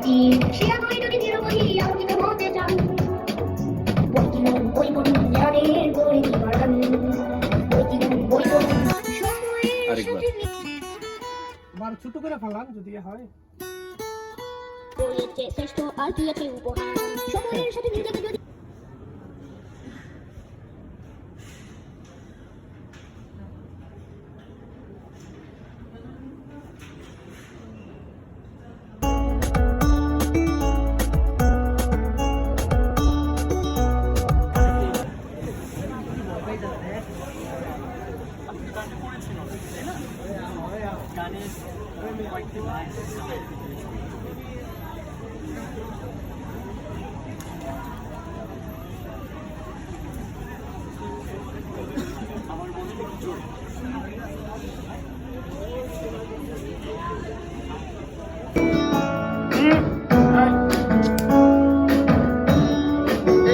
জাতি সে আলোয় যদি নিরবধি আলোকিত হতে চান। বই কিনুন বই পড়ুন জ্ঞানের পরিধি বাড়ান বই কিনুন বই পড়ুন আরেকবার। বার ছোট করে ফেলান যদি হয়। বইয়ের চেয়ে শ্রেষ্ঠ আর কি আছে উপহার। সময়ের সাথে নিজেকে যদি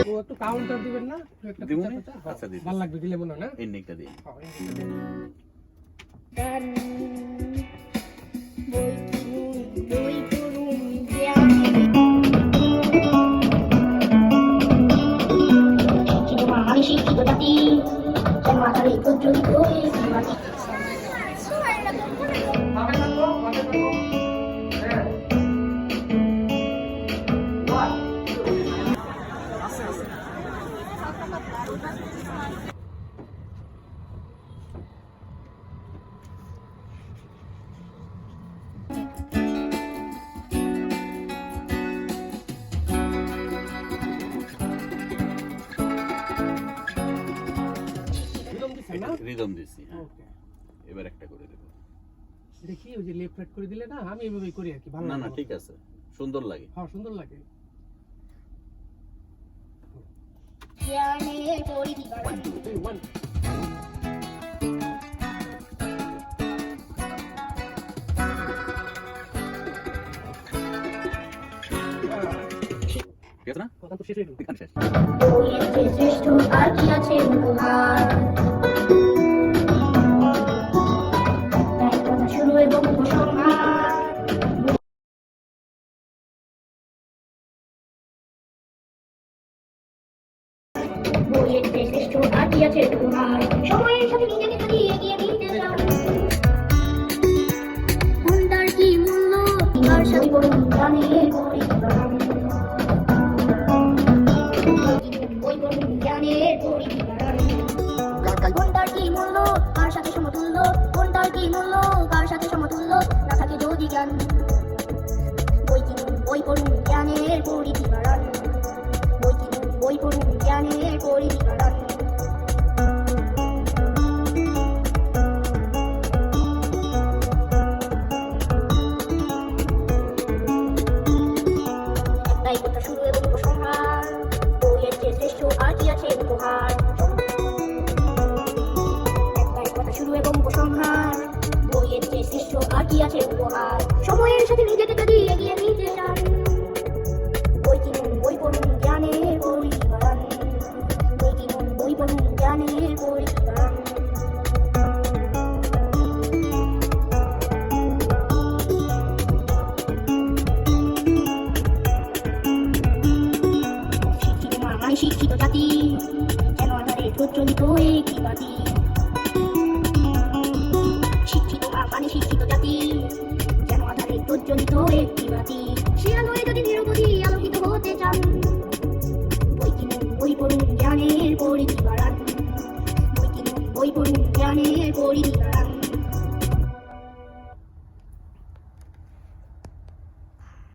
ও একটু কাউন্টার দিবেন না একটু একটা দিব পিচা নি? পিচা? আচ্ছা, দিতেছি। ভালো লাগবে দিলে মনে হয় না এন্ডিংটা দিই শিক্ষিত জাতি যেন আধারে না? রিদম দিছি হ্যাঁ। ওকে। এবার একটা করে দেবো। দেখি ওই যে লেফট রাইট করে দিলে না আমি এভাবেই করি আর কি ভালো না না ঠিক আছে। সুন্দর লাগে। হ্যাঁ সুন্দর লাগে। বাড়ান এই one. ঠিক আছে না? কথা তো শেষ হয়ে গেল। গান শেষ। আর কি আছে উপহার? চেয়ে শ্রেষ্ঠ আর কি সময়ের সাথে নিজেকে এগিয়ে নিতে চাও। কি মূল্য? তার সাথে করুন আছে। উপহার সময়ের সাথে নিজেকে যদি এগিয়ে নিতে চান, বই কিনুন, বই পড়ুন, জ্ঞানের পরিধি বই কিনুন, বই পড়ুন, জ্ঞানের পরিধি শিক্ষিত মা মানে শিক্ষিত জাতি, যেন আধারে প্রজ্বলিত একটি বাতি মানে শিক্ষিত জাতি। যেন আধারে একটি বাতি সে আলোয় যদি নিরবধি আলোকিত হতে চান, বই কিনুন, বই পড়ুন, জ্ঞানের পরিধি বাড়ান বই কিনুন, বই পড়ুন, জ্ঞানের পরিধি বাড়ান